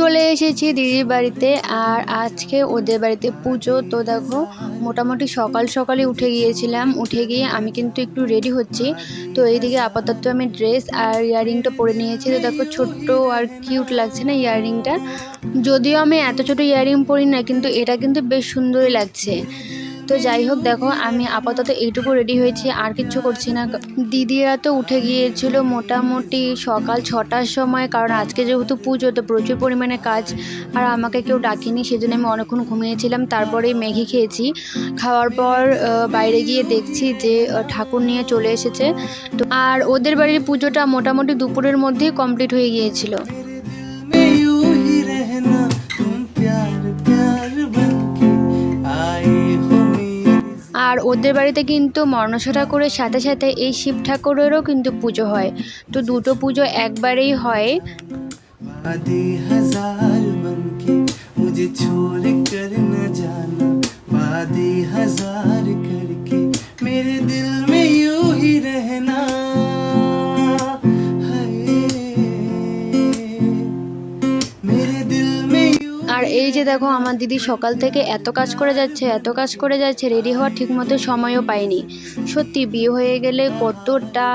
চলে এসেছি দিদির বাড়িতে আর আজকে ওদের বাড়িতে পুজো। তো দেখো, মোটামুটি সকাল সকালে উঠে গিয়েছিলাম। উঠে গিয়ে আমি কিন্তু একটু রেডি হচ্ছি। তো এইদিকে আপাতত আমি ড্রেস আর ইয়াররিংটা পরে নিয়েছি। তো দেখো, ছোট্ট আর কিউট লাগছে না ইয়াররিংটা যদিও আমি এত ছোট ইয়াররিং পরি না, কিন্তু এটা কিন্তু বেশ সুন্দরই লাগছে। তো যাই হোক, দেখো, আমি আপাতত এইটুকু রেডি হয়েছি, আর কিচ্ছু করছি না। দিদিরা তো উঠে গিয়েছিল মোটামুটি সকাল ছটার সময়, কারণ আজকে যেহেতু পুজো, তো প্রচুর পরিমাণে কাজ, আর আমাকে কেউ ডাকেনি, সেজন্য আমি অনেকক্ষণ ঘুমিয়েছিলাম, তারপরে ম্যাগি খেয়েছি। খাওয়ার পর বাইরে গিয়ে দেখছি যে ঠাকুর নিয়ে চলে এসেছে। তো, আর ওদের বাড়ির পুজোটা মোটামুটি দুপুরের মধ্যেই কমপ্লিট হয়ে গিয়েছিল। আর ওদের বাড়িতে কিন্তু মনসা ঠাকুরের সাথে সাথে এই শিব ঠাকুরেরও কিন্তু পুজো হয় তো দুটো পুজো একবারেই হয় आधे हजार बन के मुझे छोड़ कर न जाना वादे हजार करके मेरे दिल এই যে দেখো, আমার দিদি সকাল থেকে এত কাজ করে যাচ্ছে, এত কাজ করে যাচ্ছে রেডি হওয়ার ঠিকমতো সময়ও পায়নি। সত্যি, বিয়ে হয়ে গেলে কতটা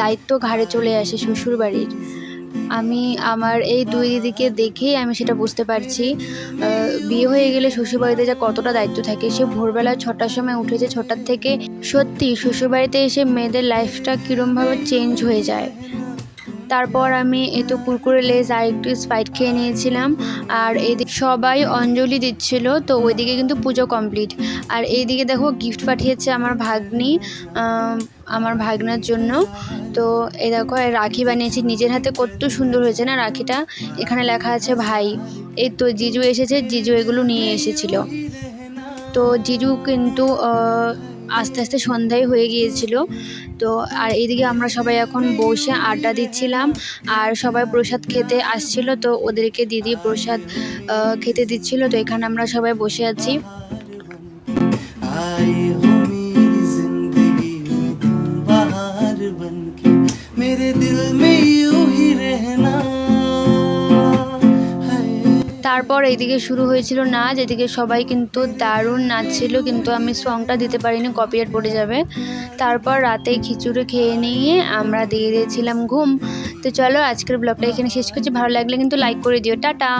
দায়িত্ব ঘাড়ে চলে আসে শ্বশুর বাড়ির আমি আমার এই দুই দিদিকে দেখেই আমি সেটা বুঝতে পারছি। বিয়ে হয়ে গেলে শ্বশুরবাড়িতে যা কতটা দায়িত্ব থাকে, সে ভোরবেলা ছটার সময় উঠেছে, ছটার থেকে সত্যি শ্বশুরবাড়িতে এসে মেয়েদের লাইফটা কীরমভাবে চেঞ্জ হয়ে যায়। তারপর আমি এতো কুরকুরে লেস আর একটু স্পাইট খেয়ে নিয়েছিলাম। আর এদিকে সবাই অঞ্জলি দিচ্ছিল, তো ওইদিকে কিন্তু পুজো কমপ্লিট। আর এইদিকে দেখো গিফট পাঠিয়েছে আমার ভাগ্নি আমার ভাগনার জন্য। তো এই দেখো রাখি বানিয়েছি। নিজের হাতে কত সুন্দর হয়েছে না রাখিটা? এখানে লেখা আছে ভাই। এই তো জিজু এসেছে, জিজু এগুলো নিয়ে এসেছিল। তো জিজু কিন্তু আস্তে আস্তে সন্ধ্যায় হয়ে গিয়েছিল তো আর এইদিকে আমরা সবাই এখন বসে আড্ডা দিচ্ছিলাম আর সবাই প্রসাদ খেতে আসছিল তো ওদেরকে দিদি প্রসাদ আহ, খেতে দিচ্ছিল তো এখানে আমরা সবাই বসে আছি आए हो मेरी जिंदगी में तुम बाहर बन के मेरे दिल में यूं ही रहना है তারপর এইদিকে শুরু হয়েছিল নাচ, এদিকে সবাই কিন্তু দারুণ নাচছিল, কিন্তু আমি সংটা দিতে পারিনি কপিরাইট পড়ে যাবে। তারপর রাতে খিচুড়ি খেয়ে নিয়ে আমরা দিয়ে দিয়েছিলাম ঘুম। তো চলো আজকের ব্লগটা এখানে শেষ করছি, ভালো লাগলে কিন্তু লাইক করে দিও। টাটা!